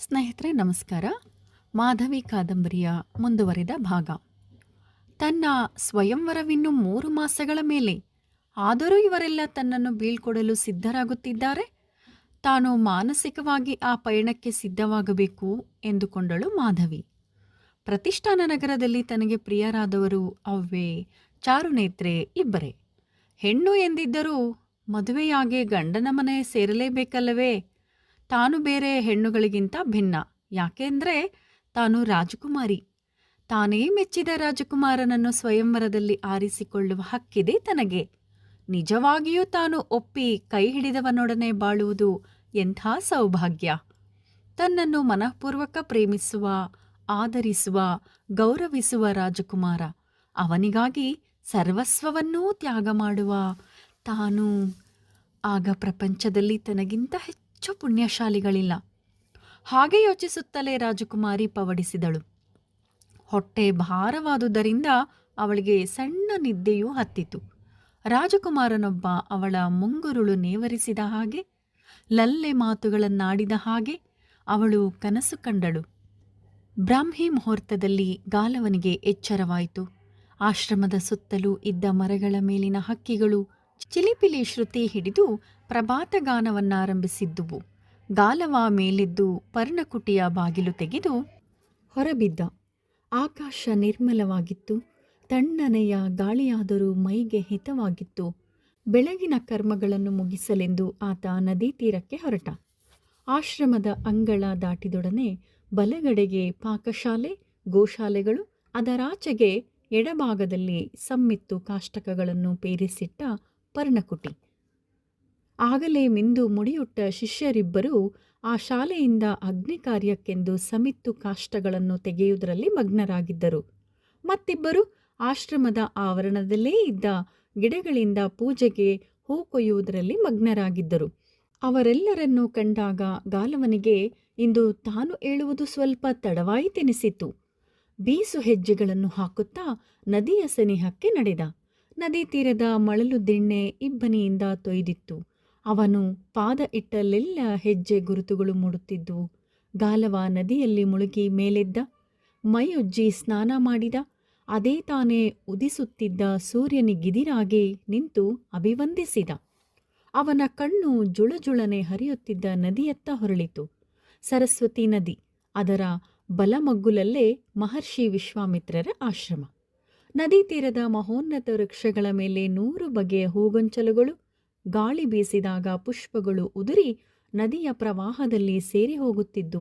ಸ್ನೇಹಿತರೆ, ನಮಸ್ಕಾರ. ಮಾಧವಿ ಕಾದಂಬರಿಯ ಮುಂದುವರಿದ ಭಾಗ. ತನ್ನ ಸ್ವಯಂವರವಿನ್ನು ಮೂರು ಮಾಸಗಳ ಮೇಲೆ ಆದರೂ ಇವರೆಲ್ಲ ತನ್ನನ್ನು ಬೀಳ್ಕೊಡಲು ಸಿದ್ಧರಾಗುತ್ತಿದ್ದಾರೆ. ತಾನು ಮಾನಸಿಕವಾಗಿ ಆ ಪಯಣಕ್ಕೆ ಸಿದ್ಧವಾಗಬೇಕು ಎಂದುಕೊಂಡಳು ಮಾಧವಿ. ಪ್ರತಿಷ್ಠಾನ ನಗರದಲ್ಲಿ ತನಗೆ ಪ್ರಿಯರಾದವರು ಅವ್ವೇ, ಚಾರುನೇತ್ರೆ ಇಬ್ಬರೇ. ಹೆಣ್ಣು ಎಂದಿದ್ದರೂ ಮದುವೆಯಾಗಿ ಗಂಡನ ಮನೆ ಸೇರಲೇಬೇಕಲ್ಲವೇ? ತಾನು ಬೇರೆ ಹೆಣ್ಣುಗಳಿಗಿಂತ ಭಿನ್ನ. ಯಾಕೆಂದ್ರೆ ತಾನು ರಾಜಕುಮಾರಿ. ತಾನೇ ಮೆಚ್ಚಿದ ರಾಜಕುಮಾರನನ್ನು ಸ್ವಯಂವರದಲ್ಲಿ ಆರಿಸಿಕೊಳ್ಳುವ ಹಕ್ಕಿದೆ ತನಗೆ. ನಿಜವಾಗಿಯೂ ತಾನು ಒಪ್ಪಿ ಕೈ ಹಿಡಿದವನೊಡನೆ ಬಾಳುವುದು ಎಂಥ ಸೌಭಾಗ್ಯ. ತನ್ನನ್ನು ಮನಃಪೂರ್ವಕ ಪ್ರೇಮಿಸುವ, ಆದರಿಸುವ, ಗೌರವಿಸುವ ರಾಜಕುಮಾರ. ಅವನಿಗಾಗಿ ಸರ್ವಸ್ವವನ್ನೂ ತ್ಯಾಗ ಮಾಡುವ ತಾನು. ಆಗ ಪ್ರಪಂಚದಲ್ಲಿ ತನಗಿಂತ ಹೆಚ್ಚು ಪುಣ್ಯಶಾಲಿಗಳಿಲ್ಲ. ಹಾಗೆ ಯೋಚಿಸುತ್ತಲೇ ರಾಜಕುಮಾರಿ ಪವಡಿಸಿದಳು. ಹೊಟ್ಟೆ ಭಾರವಾದುದರಿಂದ ಅವಳಿಗೆ ಸಣ್ಣ ನಿದ್ದೆಯೂ ಹತ್ತಿತು. ರಾಜಕುಮಾರನೊಬ್ಬ ಅವಳ ಮುಂಗುರುಳು ನೇವರಿಸಿದ ಹಾಗೆ, ಲಲ್ಲೆ ಮಾತುಗಳನ್ನಾಡಿದ ಹಾಗೆ ಅವಳು ಕನಸು ಕಂಡಳು. ಬ್ರಾಹ್ಮಿ ಮುಹೂರ್ತದಲ್ಲಿ ಗಾಲವನಿಗೆ ಎಚ್ಚರವಾಯಿತು. ಆಶ್ರಮದ ಸುತ್ತಲೂ ಇದ್ದ ಮರಗಳ ಮೇಲಿನ ಹಕ್ಕಿಗಳು ಚಿಲಿಪಿಲಿ ಶ್ರುತಿ ಹಿಡಿದು ಪ್ರಭಾತಗಾನವನ್ನಾರಂಭಿಸಿದ್ದುವು ಗಾಲವ ಮೇಲಿದ್ದು ಪರ್ಣಕುಟಿಯ ಬಾಗಿಲು ತೆಗೆದು ಹೊರಬಿದ್ದ. ಆಕಾಶ ನಿರ್ಮಲವಾಗಿತ್ತು. ತಣ್ಣನೆಯ ಗಾಳಿಯಾದರೂ ಮೈಗೆ ಹಿತವಾಗಿತ್ತು. ಬೆಳಗಿನ ಕರ್ಮಗಳನ್ನು ಮುಗಿಸಲೆಂದು ಆತ ನದಿ ತೀರಕ್ಕೆ ಹೊರಟ. ಆಶ್ರಮದ ಅಂಗಳ ದಾಟಿದೊಡನೆ ಬಲಗಡೆಗೆ ಪಾಕಶಾಲೆ, ಗೋಶಾಲೆಗಳು ಅದರಾಚೆಗೆ ಎಡಭಾಗದಲ್ಲಿ ಸಮ್ಮಿತ್ತು ಕಾಷ್ಟಕಗಳನ್ನು ಪೇರಿಸಿಟ್ಟ ಪರ್ಣಕುಟಿ. ಆಗಲೇ ಮಿಂದು ಮುಡಿಯುಟ್ಟ ಶಿಷ್ಯರಿಬ್ಬರೂ ಆ ಶಾಲೆಯಿಂದ ಅಗ್ನಿ ಕಾರ್ಯಕ್ಕೆಂದು ಸಮಿತ್ತು ಕಾಷ್ಟಗಳನ್ನು ತೆಗೆಯುವುದರಲ್ಲಿ ಮಗ್ನರಾಗಿದ್ದರು. ಮತ್ತಿಬ್ಬರು ಆಶ್ರಮದ ಆವರಣದಲ್ಲೇ ಇದ್ದ ಗಿಡಗಳಿಂದ ಪೂಜೆಗೆ ಹೂ ಕೊಯ್ಯುವುದರಲ್ಲಿ ಮಗ್ನರಾಗಿದ್ದರು. ಅವರೆಲ್ಲರನ್ನೂ ಕಂಡಾಗ ಗಾಲವನಿಗೆ ಇಂದು ತಾನು ಏಳುವುದು ಸ್ವಲ್ಪ ತಡವಾಯಿತೆನಿಸಿತು. ಬೀಸು ಹೆಜ್ಜೆಗಳನ್ನು ಹಾಕುತ್ತಾ ನದಿಯ ಸನಿಹಕ್ಕೆ ನಡೆದ. ನದಿ ತೀರದ ಮಳಲು ದಿಣ್ಣೆ ಇಬ್ಬನಿಯಿಂದ ತೊಯ್ದಿತ್ತು. ಅವನು ಪಾದ ಇಟ್ಟಲ್ಲೆಲ್ಲ ಹೆಜ್ಜೆ ಗುರುತುಗಳು ಮೂಡುತ್ತಿದ್ದುವು ಗಾಲವ ನದಿಯಲ್ಲಿ ಮುಳುಗಿ ಮೇಲೆದ್ದ, ಮೈಯುಜ್ಜಿ ಸ್ನಾನ ಮಾಡಿದ, ಅದೇ ತಾನೇ ಉದಿಸುತ್ತಿದ್ದ ಸೂರ್ಯನಿಗಿದಿರಾಗಿ ನಿಂತು ಅಭಿವಂದಿಸಿದ. ಅವನ ಕಣ್ಣು ಜುಳಜುಳನೆ ಹರಿಯುತ್ತಿದ್ದ ನದಿಯತ್ತ ಹೊರಳಿತು. ಸರಸ್ವತಿ ನದಿ, ಅದರ ಬಲಮಗ್ಗುಲಲ್ಲೇ ಮಹರ್ಷಿ ವಿಶ್ವಾಮಿತ್ರರ ಆಶ್ರಮ. ನದಿ ತೀರದ ಮಹೋನ್ನತ ವೃಕ್ಷಗಳ ಮೇಲೆ ನೂರು ಬಗೆಯ ಹೂಗೊಂಚಲುಗಳು, ಗಾಳಿ ಬೀಸಿದಾಗ ಪುಷ್ಪಗಳು ಉದುರಿ ನದಿಯ ಪ್ರವಾಹದಲ್ಲಿ ಸೇರಿ ಹೋಗುತ್ತಿದ್ದು.